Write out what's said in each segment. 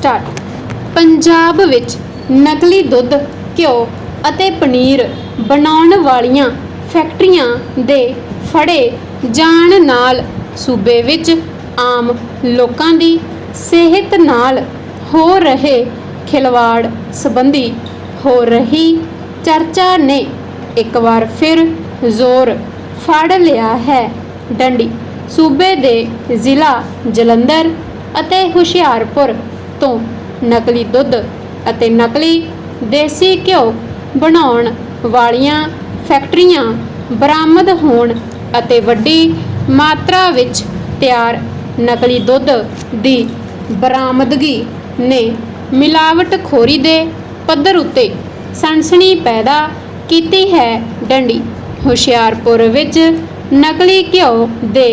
Start. Punjab ਵਿੱਚ ਨਕਲੀ ਦੁੱਧ, ਘਿਓ ਅਤੇ ਪਨੀਰ ਬਣਾਉਣ ਵਾਲੀਆਂ ਫੈਕਟਰੀਆਂ ਦੇ ਫੜੇ ਜਾਣ ਨਾਲ ਸੂਬੇ ਵਿੱਚ ਆਮ ਲੋਕਾਂ ਦੀ ਸਿਹਤ ਨਾਲ ਹੋ ਰਹੇ ਖਿਲਵਾੜ ਸੰਬੰਧੀ ਹੋ ਰਹੀ ਚਰਚਾ ਨੇ ਇੱਕ ਵਾਰ ਫਿਰ ਜ਼ੋਰ ਫੜ ਲਿਆ ਹੈ। ਡੰਡੀ, ਸੂਬੇ ਦੇ ਜ਼ਿਲ੍ਹਾ ਜਲੰਧਰ ਅਤੇ ਹੁਸ਼ਿਆਰਪੁਰ ਤੋਂ ਨਕਲੀ ਦੁੱਧ ਅਤੇ ਨਕਲੀ ਦੇਸੀ ਘਿਓ ਬਣਾਉਣ ਵਾਲੀਆਂ ਫੈਕਟਰੀਆਂ ਬਰਾਮਦ ਹੋਣ ਅਤੇ ਵੱਡੀ ਮਾਤਰਾ ਵਿੱਚ ਤਿਆਰ ਨਕਲੀ ਦੁੱਧ ਦੀ ਬਰਾਮਦਗੀ ਨੇ ਮਿਲਾਵਟਖੋਰੀ ਦੇ ਪੱਧਰ ਉੱਤੇ ਸਨਸਨੀ ਪੈਦਾ ਕੀਤੀ ਹੈ। ਡੰਡੀ, ਹੁਸ਼ਿਆਰਪੁਰ ਵਿੱਚ ਨਕਲੀ ਘਿਓ ਦੇ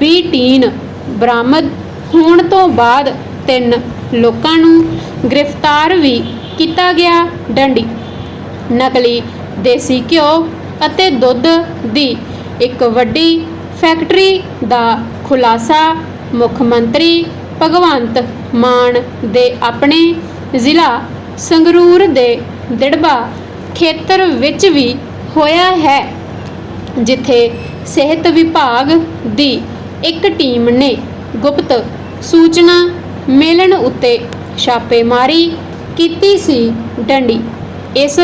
20 ਟੀਨ ਬਰਾਮਦ ਹੋਣ ਤੋਂ ਬਾਅਦ ਤਿੰਨ ਲੋਕਾਂ ਨੂੰ ਗ੍ਰਿਫਤਾਰ ਵੀ ਕੀਤਾ ਗਿਆ ਡੰਡੀ, ਨਕਲੀ ਦੇਸੀ ਘਿਓ ਅਤੇ ਦੁੱਧ ਦੀ ਇੱਕ ਵੱਡੀ ਫੈਕਟਰੀ ਦਾ ਖੁਲਾਸਾ ਮੁੱਖ ਮੰਤਰੀ ਭਗਵੰਤ ਮਾਨ ਦੇ ਆਪਣੇ ਜ਼ਿਲ੍ਹਾ ਸੰਗਰੂਰ ਦੇ ਦਿੜਬਾ ਖੇਤਰ ਵਿੱਚ ਵੀ ਹੋਇਆ ਹੈ, ਜਿੱਥੇ ਸਿਹਤ ਵਿਭਾਗ ਦੀ ਇੱਕ ਟੀਮ ਨੇ ਗੁਪਤ ਸੂਚਨਾ ਮਿਲਣ ਉੱਤੇ ਛਾਪੇਮਾਰੀ ਕੀਤੀ ਸੀ ਡੰਡੀ। ਇਸ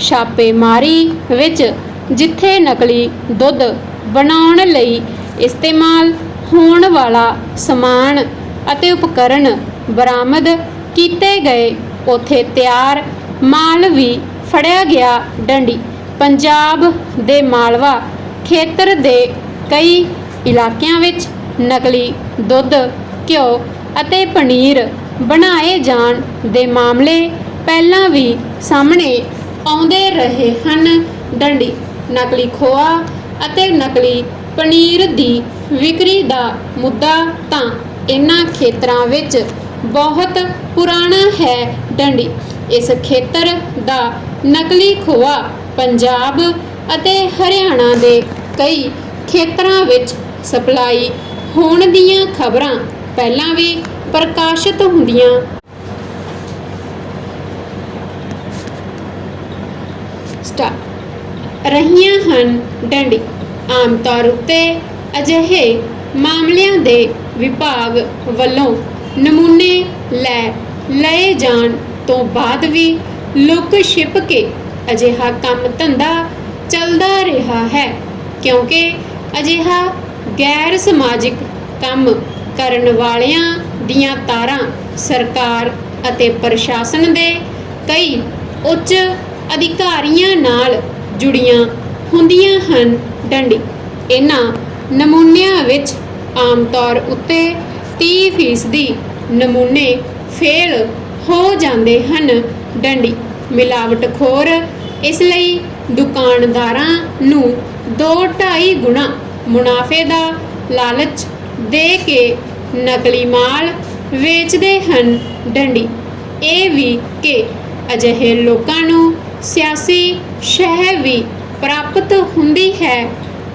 ਛਾਪੇਮਾਰੀ ਵਿੱਚ ਜਿੱਥੇ ਨਕਲੀ ਦੁੱਧ ਬਣਾਉਣ ਲਈ ਇਸਤੇਮਾਲ ਹੋਣ ਵਾਲਾ ਸਮਾਨ ਅਤੇ ਉਪਕਰਨ ਬਰਾਮਦ ਕੀਤੇ ਗਏ, ਉਥੇ ਤਿਆਰ ਮਾਲ ਵੀ ਫੜਿਆ ਗਿਆ ਡੰਡੀ। ਪੰਜਾਬ ਦੇ ਮਾਲਵਾ ਖੇਤਰ ਦੇ ਕਈ ਇਲਾਕਿਆਂ ਵਿੱਚ ਨਕਲੀ ਦੁੱਧ ਘਿਓ ਅਤੇ ਪਨੀਰ ਬਣਾਏ ਜਾਣ ਦੇ ਮਾਮਲੇ ਪਹਿਲਾਂ ਵੀ ਸਾਹਮਣੇ ਆਉਂਦੇ ਰਹੇ ਹਨ। ਡੰਡੀ, ਨਕਲੀ ਖੋਆ ਅਤੇ ਨਕਲੀ ਪਨੀਰ ਦੀ ਵਿਕਰੀ ਦਾ ਮੁੱਦਾ ਤਾਂ ਇਹਨਾਂ ਖੇਤਰਾਂ ਵਿੱਚ ਬਹੁਤ ਪੁਰਾਣਾ ਹੈ। ਡੰਡੀ, ਇਸ ਖੇਤਰ ਦਾ ਨਕਲੀ ਖੋਆ ਪੰਜਾਬ ਅਤੇ ਹਰਿਆਣਾ ਦੇ ਕਈ ਖੇਤਰਾਂ ਵਿੱਚ ਸਪਲਾਈ ਹੋਣ ਦੀਆਂ ਖਬਰਾਂ ਪਹਿਲਾਂ ਵੀ ਪ੍ਰਕਾਸ਼ਿਤ ਹੁੰਦੀਆਂ। ਸਟਾ ਰਹੀਆਂ ਹਨ ਡੰਡੀ। ਆਮ ਤੌਰ ਉੱਤੇ ਅਜਿਹੇ ਮਾਮਲਿਆਂ ਦੇ ਵਿਭਾਗ ਵੱਲੋਂ ਨਮੂਨੇ ਲੈ, ਲਏ ਜਾਣ ਤੋਂ ਬਾਅਦ ਵੀ ਲੁਕ ਛਿਪ ਕੇ ਅਜਿਹਾ ਕੰਮ ਧੰਦਾ ਚੱਲਦਾ ਰਿਹਾ ਹੈ, ਕਿਉਂਕਿ ਅਜਿਹਾ ਗੈਰ ਸਮਾਜਿਕ ਕੰਮ ਕਰਨ ਵਾਲਿਆਂ ਦੀਆਂ ਤਾਰਾਂ ਸਰਕਾਰ ਅਤੇ ਪ੍ਰਸ਼ਾਸਨ ਦੇ ਕਈ ਉੱਚ ਅਧਿਕਾਰੀਆਂ ਨਾਲ ਜੁੜੀਆਂ ਹੁੰਦੀਆਂ ਹਨ। ਡੰਡੀ, ਇਹਨਾਂ ਨਮੂਨਿਆਂ ਵਿੱਚ ਆਮ ਤੌਰ ਉੱਤੇ 30% ਨਮੂਨੇ ਫੇਲ ਹੋ ਜਾਂਦੇ ਹਨ। ਡੰਡੀ, ਮਿਲਾਵਟਖੋਰ ਇਸ ਲਈ ਦੁਕਾਨਦਾਰਾਂ ਨੂੰ 2.5 ਗੁਣਾ ਮੁਨਾਫੇ ਦਾ ਲਾਲਚ ਦੇ ਕੇ ਨਕਲੀ ਮਾਲ ਵੇਚਦੇ ਹਨ। ਡੰਡੀ। ਇਹ ਵੀ ਕਿ ਅਜਿਹੇ ਲੋਕਾਂ ਨੂੰ ਸਿਆਸੀ ਸ਼ਹਿ ਵੀ ਪ੍ਰਾਪਤ ਹੁੰਦੀ ਹੈ।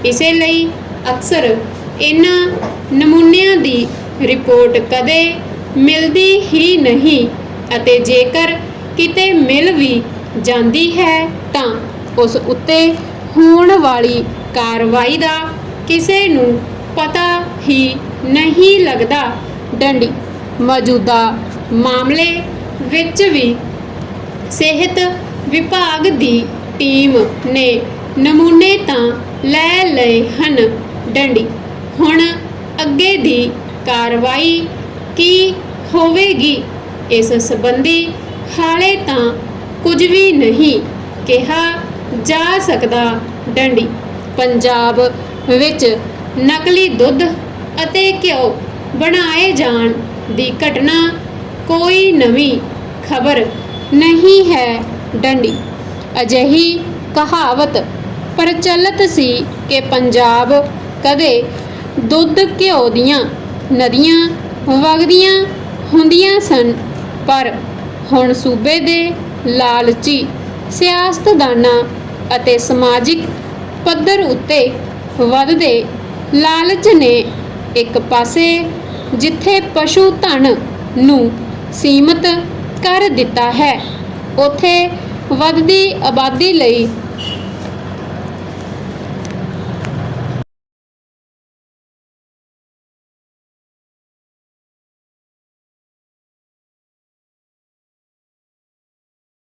ਇਸੇ ਲਈ ਅਕਸਰ ਇਹਨਾਂ ਨਮੂਨਿਆਂ ਦੀ ਰਿਪੋਰਟ ਕਦੇ ਮਿਲਦੀ ਹੀ ਨਹੀਂ ਅਤੇ ਜੇਕਰ ਕਿਤੇ ਮਿਲ ਵੀ ਜਾਂਦੀ ਹੈ ਤਾਂ ਉਸ ਉੱਤੇ ਹੋਣ ਵਾਲੀ ਕਾਰਵਾਈ ਦਾ ਕਿਸੇ ਨੂੰ ਪਤਾ ਹੀ ਨਹੀਂ ਲੱਗਦਾ। ਡੰਡੀ, ਮੌਜੂਦਾ ਮਾਮਲੇ ਵਿੱਚ ਵੀ ਸਿਹਤ ਵਿਭਾਗ ਦੀ ਟੀਮ ਨੇ ਨਮੂਨੇ ਤਾਂ ਲੈ ਲਏ ਹਨ। ਡੰਡੀ, ਹੁਣ ਅੱਗੇ ਦੀ ਕਾਰਵਾਈ ਕੀ ਹੋਵੇਗੀ? ਇਸ ਸੰਬੰਧੀ ਹਾਲੇ ਤਾਂ ਕੁਝ ਵੀ ਨਹੀਂ ਕਿਹਾ ਜਾ ਸਕਦਾ। ਡੰਡੀ, ਪੰਜਾਬ ਵਿੱਚ ਨਕਲੀ ਦੁੱਧ ਅਤੇ ਘਿਓ ਬਣਾਏ ਜਾਣ ਦੀ ਘਟਨਾ ਕੋਈ ਨਵੀਂ ਖਬਰ ਨਹੀਂ ਹੈ ਡੰਡੀ। ਅਜਿਹੀ ਕਹਾਵਤ ਪ੍ਰਚਲਿਤ ਸੀ ਕਿ ਪੰਜਾਬ ਕਦੇ ਦੁੱਧ ਘਿਓ ਦੀਆਂ ਨਦੀਆਂ ਵਗਦੀਆਂ ਹੁੰਦੀਆਂ ਸਨ, ਪਰ ਹੁਣ ਸੂਬੇ ਦੇ ਲਾਲਚੀ ਸਿਆਸਤਦਾਨਾਂ ਅਤੇ ਸਮਾਜਿਕ ਪੱਧਰ ਉੱਤੇ ਵੱਧਦੇ ਲਾਲਚ ਨੇ ਇੱਕ ਪਾਸੇ ਜਿੱਥੇ ਪਸ਼ੂ ਧਨ ਨੂੰ ਸੀਮਤ ਕਰ ਦਿੱਤਾ ਹੈ ਉੱਥੇ ਵੱਧਦੀ ਆਬਾਦੀ ਲਈ